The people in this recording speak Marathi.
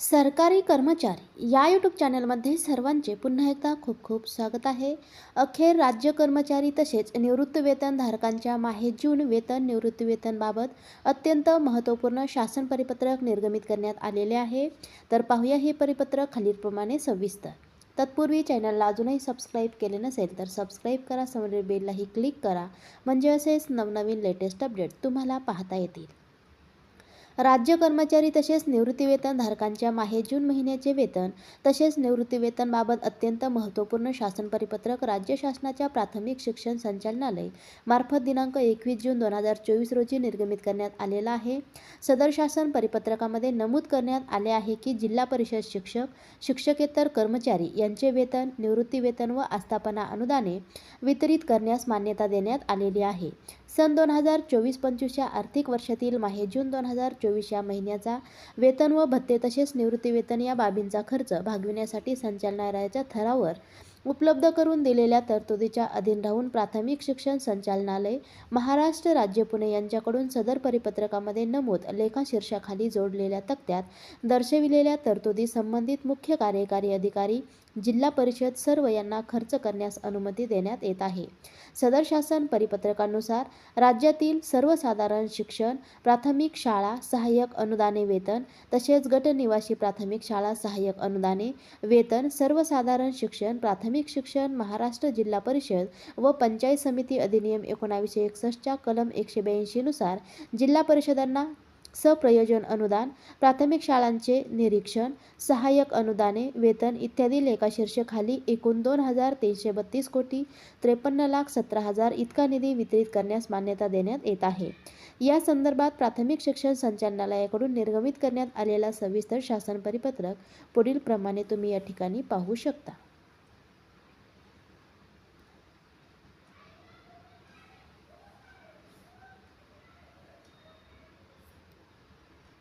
सरकारी कर्मचारी या यूट्यूब चॅनलमध्ये सर्वांचे पुन्हा एकदा खूप खूप स्वागत आहे. अखेर राज्य कर्मचारी तसेच निवृत्तीवेतनधारकांच्या माहे जून वेतन निवृत्तीवेतनबाबत अत्यंत महत्त्वपूर्ण शासन परिपत्रक निर्गमित करण्यात आलेले आहे. तर पाहूया हे परिपत्रक खालीलप्रमाणे सविस्तर. तत्पूर्वी चॅनलला अजूनही सबस्क्राईब केले नसेल तर सबस्क्राईब करा समोरील बेललाही क्लिक करा. म्हणजे असेच नवनवीन लेटेस्ट अपडेट तुम्हाला पाहता येतील. राज्य कर्मचारी तसेच निवृत्तीवेतनधारकांच्या माहे जून महिन्याचे वेतन तसेच निवृत्तीवेतनबाबत अत्यंत महत्त्वपूर्ण शासन परिपत्रक राज्य शासनाच्या प्राथमिक शिक्षण संचालनालय मार्फत दिनांक एकवीस जून दोन हजार चोवीस रोजी निर्गमित करण्यात आलेला आहे. सदर शासन परिपत्रकामध्ये नमूद करण्यात आले आहे की जिल्हा परिषद शिक्षक शिक्षकेतर कर्मचारी यांचे वेतन निवृत्तीवेतन व आस्थापना अनुदाने वितरित करण्यास मान्यता देण्यात आलेली आहे. सन दोन हजार चोवीस पंचवीसच्या आर्थिक वर्षातील माहे जून दोन हजार चोवीस या महिन्याचा वेतन व भत्ते तसेच निवृत्तीवेतन या बाबींचा खर्च भागविण्यासाठी संचालनालयाच्या थरावर उपलब्ध करून दिलेल्या तरतुदीच्या अधीन राहून प्राथमिक शिक्षण संचालनालय महाराष्ट्र राज्य पुणे यांच्याकडून सदर परिपत्रकामध्ये नमूद लेखा शीर्षाखाली जोडलेल्या तक्त्यात दर्शविलेल्या तरतुदी संबंधित मुख्य कार्यकारी अधिकारी जिल्हा परिषद सर्व यांना खर्च करण्यास अनुमती देण्यात येत आहे. सदर शासन परिपत्रकानुसार राज्यातील सर्वसाधारण शिक्षण प्राथमिक शाळा सहाय्यक अनुदाने वेतन तसेच गटनिवासी प्राथमिक शाळा सहाय्यक अनुदाने वेतन सर्वसाधारण शिक्षण प्राथमिक प्राथमिक शिक्षण महाराष्ट्र जिल्हा परिषद व पंचायत समिती अधिनियम एकोणावीसशे एकसष्टच्या कलम एकशे ब्याऐंशीनुसार जिल्हा परिषदांना सप्रयोजन अनुदान प्राथमिक शाळांचे निरीक्षण सहाय्यक अनुदाने वेतन इत्यादी लेखाशीर्षखाली एकूण दोन हजार तीनशे बत्तीस कोटी त्रेपन्न लाख सतरा हजार इतका निधी वितरित करण्यास मान्यता देण्यात येत आहे. या संदर्भात प्राथमिक शिक्षण संचालनालयाकडून निर्गमित करण्यात आलेला सविस्तर शासन परिपत्रक पुढील प्रमाणे तुम्ही या ठिकाणी पाहू शकता.